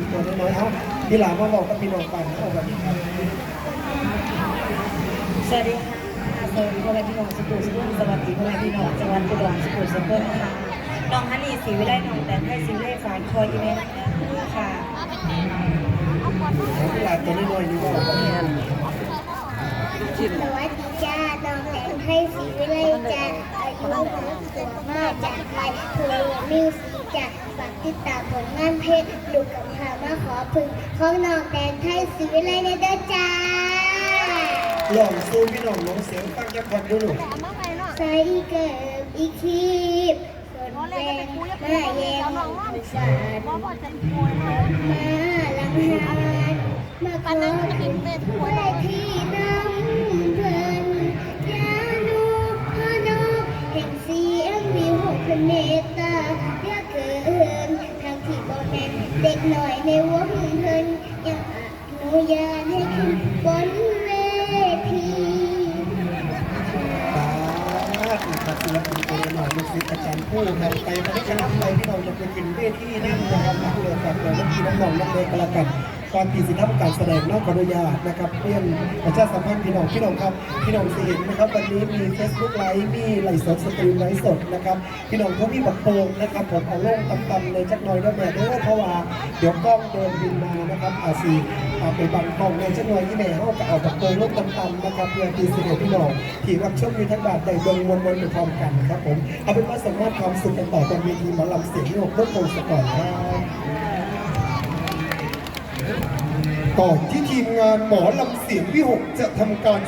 นะครับศิลปินตัวน้อยๆเขาที่หลานมาบอกกับพี่น้องปันเอาแบบนี้ครับสวัสดีค่ะสวัสดีพ่อแม่พี่น้องสุขุมสุขุมสวัสดีพ่อแม่พี่น้องจังหวัดอุดรสุขุมสุขุมค่ะน้องฮันนี่สีวิไลน้องแต่ให้สีวิไลฝานคอยอีเมลค่ะที่หลานตัวน้อยๆนี่บอก ว่าเนี่ยสวัสดีจ้าน้องแหลมให้สีวิไลจ้าอายุหกสิบมากจากไทยคือมิวสิกจ้าฝากติดตามผลงานเพลงดูกับพามาขอพึ่งของน้องแดนไทยสีวิไลในเด้อจ้าหลองซูมพี่น้องน้องเสียงฟังจะควันดูหนูใส่เกิบอีกทีบส่วนแดงมาแยงสานมาลังหานมาขอถึงไว้ที่น้ำ ยานให้ขึ้นบนเวทีตานะครับศิลปินตัวน้อยลูกศิษย์อาจารย์ผู้ครับไปได้คณะไปที่เราจะเป็นกินเวทีนั่งนะครับนักเรียนกับเรานักกีน้องๆนักเรียนกันละกัน ก่อนที่สิทำการแสดงนอกขออนุญาตนะครับเรียนประชาสัมพันธ์พี่น้องพี่น้องครับพี่น้องสิเห็นนะครับวันนี้มี Facebook ไลฟ์มีไลฟ์สดสตรีมไลฟ์สดนะครับพี่น้องเขามีบักโปงนะครับผมเอาโล่งตำๆเลยจักหน่อยนะแม่เด้อเพราะว่าเดี๋ยวกล้องเดินบินมานะครับอาซีเอาไปบังกล้องในจักหน่อยที่แม่เขาก็เอาบักโปงโล่งตำๆนะครับเพื่อที่สิเห็นพี่น้องที่รับชมอยู่ทั้งบาทใดเบิ่งมวลมวลไปพร้อมกันครับผมเอาเป็นว่าสามารถความสุขกันต่อบนเวทีหมอลำเสียงโยกเพื่อโคงสปอร์ตครับ ก่อนที่ทีมงานหมอลำเสียงวิหกจะทำการ